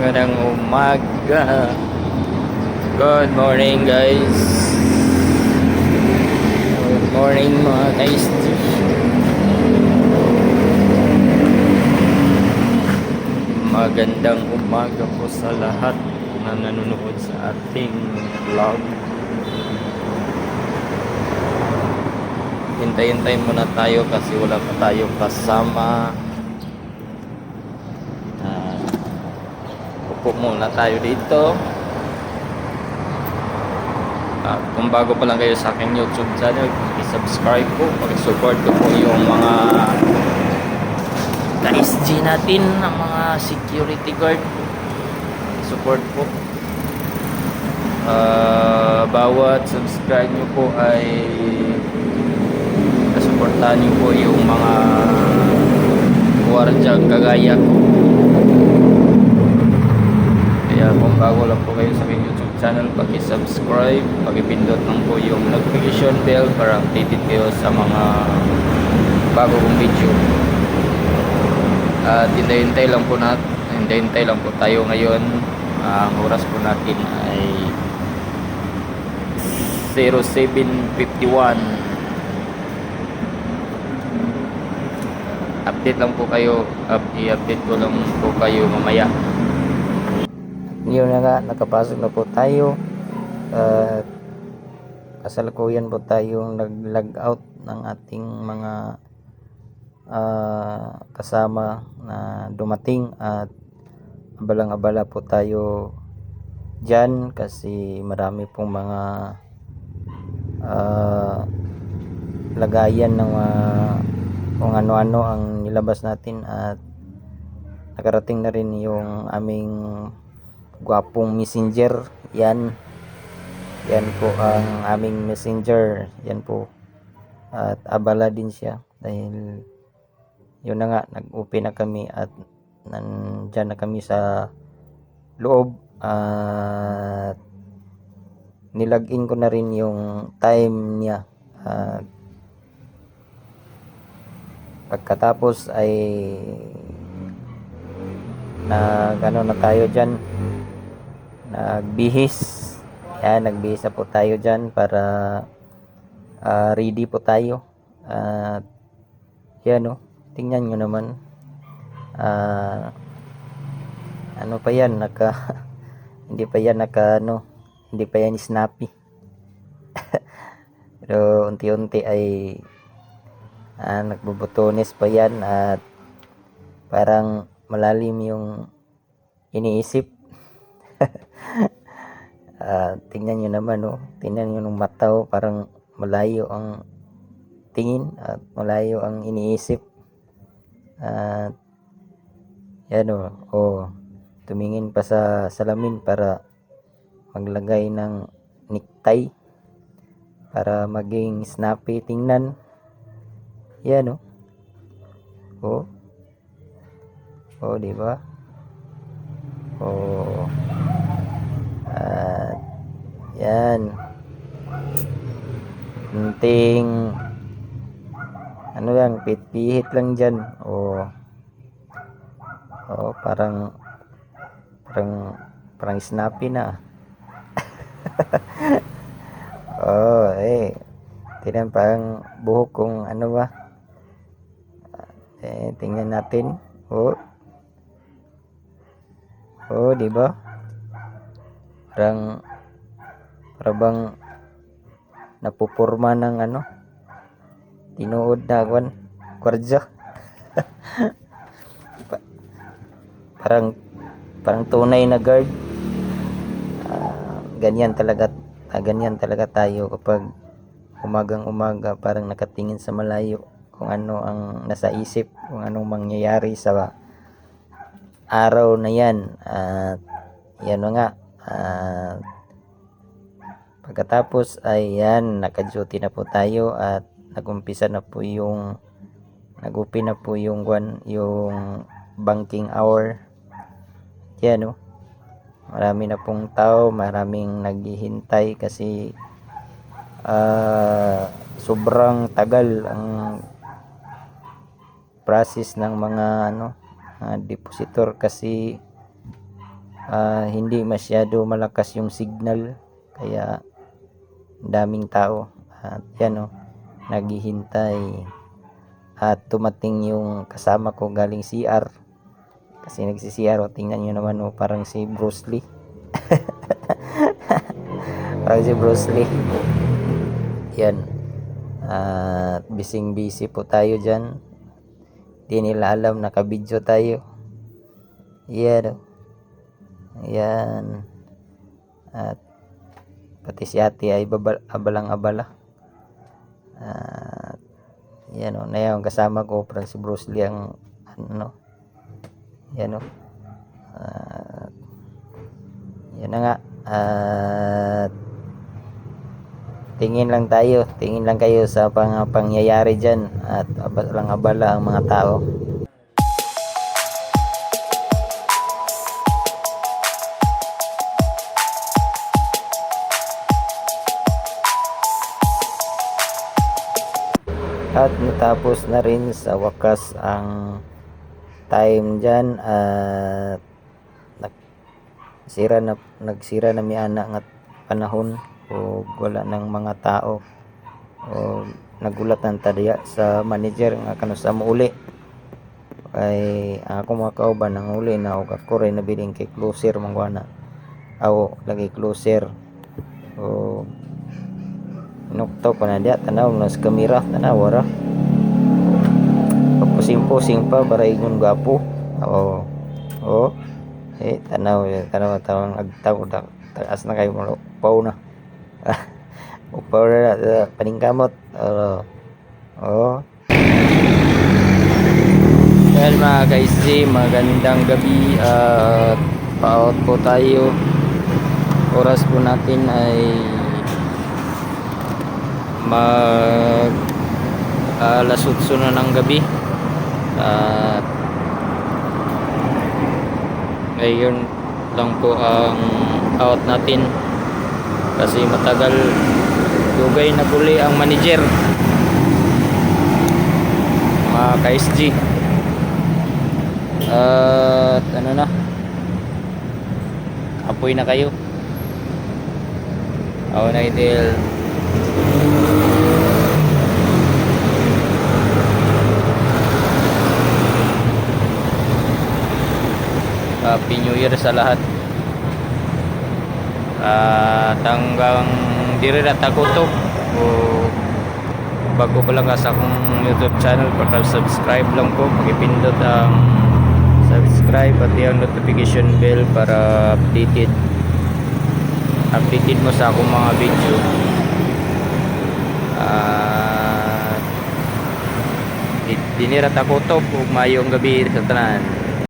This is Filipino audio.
Magandang umaga. Good morning guys. Good morning mga guys. Magandang umaga po sa lahat na nanonood sa ating vlog. Hintay-hintay muna tayo kasi wala pa tayong kasama. Upo muna tayo dito. At kung bago pa lang kayo sa aking YouTube channel, i-subscribe po, pag-support ko po yung mga ka-SG natin, ang mga security guard. Support po. Ah, bawat subscribe nyo po ay kasuportahan nyo po yung mga wardyang kagaya ko. Kaya kung bago lang po kayo sa aking YouTube channel, paki-subscribe, paki-pindot lang po yung notification bell para updated kayo sa mga bago kong video. At hintay-hintay lang po natin, hintay-hintay lang po tayo ngayon. Ah, ang oras po natin ay 0751. Update lang po kayo, up, i-update ko lang po kayo mamaya. Yun na nga, nakapasok na po tayo. At kasalukuyan po tayong nag-log out ng ating mga ah, kasama na dumating at abalang-abala po tayo dyan kasi marami pong mga ah, lagayan ng mga kung ano-ano ang nilabas natin at nakarating na rin yung aming gwapong messenger. Yan. Yan po ang aming messenger. Yan po. At abala din siya dahil yun na nga nag-open na kami at nandyan na kami sa loob. At nilagin ko na rin yung time niya. At pagkatapos ay nag ano na tayo dyan nagbihis. Yan nagbihis na po tayo dyan para ah, ready po tayo. At yan o tingnan nyo naman. Ah, ano pa yan? Naka hindi pa yan naka ano hindi pa yan snappy. Pero unti-unti ay ah, nagbubutones pa yan at parang malalim yung iniisip Ah, tingnan nyo naman oh. Tingnan nyo ng mata oh, parang malayo ang tingin at malayo ang iniisip. At yan oh, oh tumingin pa sa salamin para maglagay ng necktie para maging snappy tingnan. Yan oh. Oh. Oh di ba? Oh yan. Kunting ano lang pit-pihit lang dyan. Oh oh parang parang parang snappy na. Oh eh tingnan parang buhok kung ano ba. Eh tingnan natin. Oh oh di ba? Parang parang bang napupurma ng ano tinuod na kwan kwarja. Pa- parang parang tunay na guard. Ah, ganyan talaga ah, ganyan talaga tayo kapag umagang umaga parang nakatingin sa malayo kung ano ang nasa isip kung anong mangyayari sa araw na yan. At yan na nga. At pagkatapos ay yan naka-duty na po tayo at nagumpisa na po yung nagupi na po yung kwan yung banking hour. Yan oh. Marami na pong tao maraming naghihintay kasi ah, sobrang tagal ang process ng mga ano mga depositor kasi ah, hindi masyado malakas yung signal. Kaya daming tao. At yan oh, naghihintay at tumating yung kasama ko galing CR kasi nagsi-CR oh, tingnan nyo naman oh, parang si Bruce Lee. Parang si Bruce Lee. Yan. At bising busy po tayo dyan. Di nila alam nakabidyo tayo. Yan oh. yan. At pati si ate ay babal, abalang-abala. At yan o, na yung kasama ko, parang si Bruce Lee ang ano, yan o. At yan na nga. At tingin lang tayo, tingin lang kayo sa pang, pangyayari dyan at abalang-abala ang mga tao. At natapos na rin sa wakas ang time dyan at nagsira na, nagsira na mi ana nga panahon o wala ng mga tao o nagulatan tadiya sa manager nga kano sa uli. Ay ako mga kauban nang uli na og ako rin nabiling kay closer mangwana. Aw lagi closer. O Nukto ko na diya, tanaw na sa kamera, tanaw wara. Pusing-pusing pa, para ingon gapo. Oo. Oo. Eh, tanaw, tanaw, tanaw, agtaw, ta- taas na kayo, mga upaw na. upaw na, uh, paningkamot. Oo. Oo. Well mga guys, magandang gabi at pa-out po tayo. Oras po natin ay mag alas 8 na ng gabi. At ngayon lang po ang out natin. Kasi matagal dugay na puli ang manager. Mga ka-SG at ano na? Apoy na kayo. Ako na idil Happy New Year sa lahat. At hanggang diri na tagutok. O bago pa lang sa akong YouTube channel para subscribe lang po pakipindot ang subscribe at yung notification bell para updated updated mo sa akong mga video. At dinira takutok ug mayong gabi sa tanan